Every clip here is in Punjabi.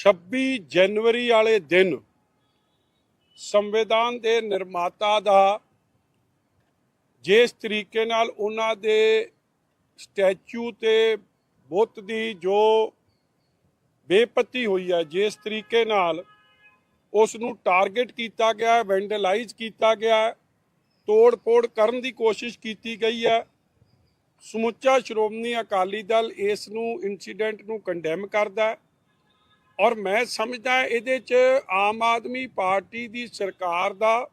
26 ਜਨਵਰੀ ਵਾਲੇ ਦਿਨ ਸੰਵਿਧਾਨ ਦੇ ਨਿਰਮਾਤਾ ਦਾ ਜਿਸ ਤਰੀਕੇ ਨਾਲ ਉਹਨਾਂ ਦੇ ਸਟੈਚੂ ਤੇ ਬੁੱਤ ਦੀ ਜੋ ਬੇਪਤੀ ਹੋਈ ਹੈ, ਜਿਸ ਤਰੀਕੇ ਨਾਲ ਉਸ ਨੂੰ ਟਾਰਗੇਟ ਕੀਤਾ ਗਿਆ, ਵੈਂਡਲਾਈਜ਼ ਕੀਤਾ ਗਿਆ, ਤੋੜ-ਫੋੜ ਕਰਨ ਦੀ ਕੋਸ਼ਿਸ਼ ਕੀਤੀ ਗਈ ਹੈ। ਸਮੁੱਚਾ ਸ਼੍ਰੋਮਣੀ ਅਕਾਲੀ ਦਲ ਇਸ ਨੂੰ ਇਨਸੀਡੈਂਟ ਨੂੰ ਕੰਡੈਮ ਕਰਦਾ ਹੈ। ਔਰ ਮੈਂ ਸਮਝਦਾ ਇਹਦੇ 'ਚ ਆਮ ਆਦਮੀ ਪਾਰਟੀ ਦੀ ਸਰਕਾਰ ਦਾ,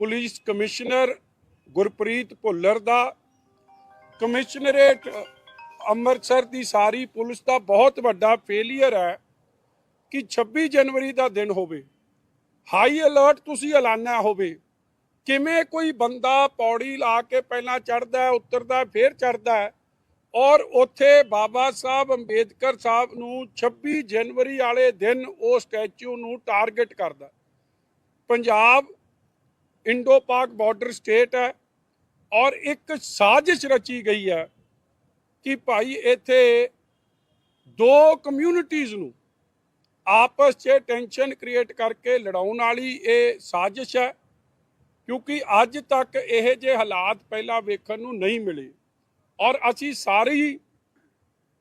ਪੁਲਿਸ ਕਮਿਸ਼ਨਰ ਗੁਰਪ੍ਰੀਤ ਭੁੱਲਰ ਦਾ, ਕਮਿਸ਼ਨਰੇਟ ਅੰਮ੍ਰਿਤਸਰ ਦੀ ਸਾਰੀ ਪੁਲਿਸ ਦਾ ਬਹੁਤ ਵੱਡਾ ਫੇਲਿਅਰ ਹੈ ਕਿ 26 ਜਨਵਰੀ ਦਾ ਦਿਨ ਹੋਵੇ। ਹਾਈ ਅਲਰਟ ਤੁਸੀਂ ਐਲਾਨਿਆ ਹੋਵੇ। ਕਿਵੇਂ ਕੋਈ ਬੰਦਾ ਪੌੜੀ ਲਾ ਕੇ ਪਹਿਲਾਂ ਚੜਦਾ ਉਤਰਦਾ ਫਿਰ ਚੜਦਾ ਔਰ ਉੱਥੇ ਬਾਬਾ ਸਾਹਿਬ ਅੰਬੇਦਕਰ ਸਾਹਿਬ ਨੂੰ 26 ਜਨਵਰੀ ਵਾਲੇ ਦਿਨ ਉਹ ਸਟੈਚੂ ਨੂੰ ਟਾਰਗੇਟ ਕਰਦਾ। Punjab Indo Pak border state ਹੈ ਔਰ ਇੱਕ ਸਾਜ਼ਿਸ਼ ਰਚੀ ਗਈ ਹੈ ਕਿ ਭਾਈ ਇੱਥੇ ਦੋ ਕਮਿਊਨਿਟੀਜ਼ ਨੂੰ ਆਪਸ 'ਚ ਟੈਨਸ਼ਨ ਕ੍ਰੀਏਟ ਕਰਕੇ ਲੜਾਉਣ ਵਾਲੀ ਇਹ ਸਾਜ਼ਿਸ਼ ਹੈ ਕਿਉਂਕਿ ਅੱਜ ਤੱਕ ਇਹ ਜੇ ਹਾਲਾਤ ਪਹਿਲਾਂ ਵੇਖਣ ਨੂੰ ਨਹੀਂ ਮਿਲੇ। ਔਰ ਅਸੀਂ ਸਾਰੀ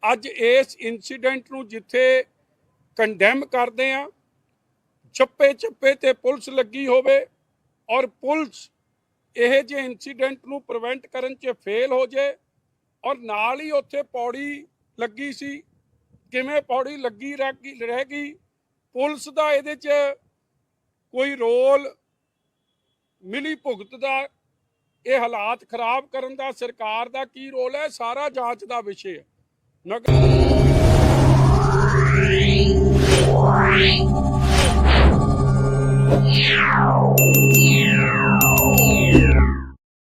ਅੱਜ ਇਸ ਇਨਸੀਡੈਂਟ ਨੂੰ ਜਿੱਥੇ ਕੰਡੈਮ ਕਰਦੇ ਆ ਚੱਪੇ ਚੱਪੇ ਤੇ ਪੁਲਿਸ ਲੱਗੀ ਹੋਵੇ ਔਰ ਪੁਲਿਸ ਇਹ ਜੇ ਇਨਸੀਡੈਂਟ ਨੂੰ ਪ੍ਰੀਵੈਂਟ ਕਰਨ 'ਚ ਫੇਲ ਹੋ ਜੇ ਔਰ ਨਾਲ ਹੀ ਉੱਥੇ ਪੌੜੀ ਲੱਗੀ ਸੀ, ਕਿਵੇਂ ਪੌੜੀ ਲੱਗੀ ਰਹਿ ਗਈ ਰਹਿ ਗਈ, ਪੁਲਿਸ ਦਾ ਇਹਦੇ 'ਚ ਕੋਈ ਰੋਲ ਮਿਲੀ ਭੁਗਤ ਦਾ ਇਹ ਹਾਲਾਤ ਖਰਾਬ ਕਰਨ ਦਾ ਸਰਕਾਰ ਦਾ ਕੀ ਰੋਲ ਹੈ? ਸਾਰਾ ਜਾਂਚ ਦਾ ਵਿਸ਼ੇ ਹੈ। ਨਗਰ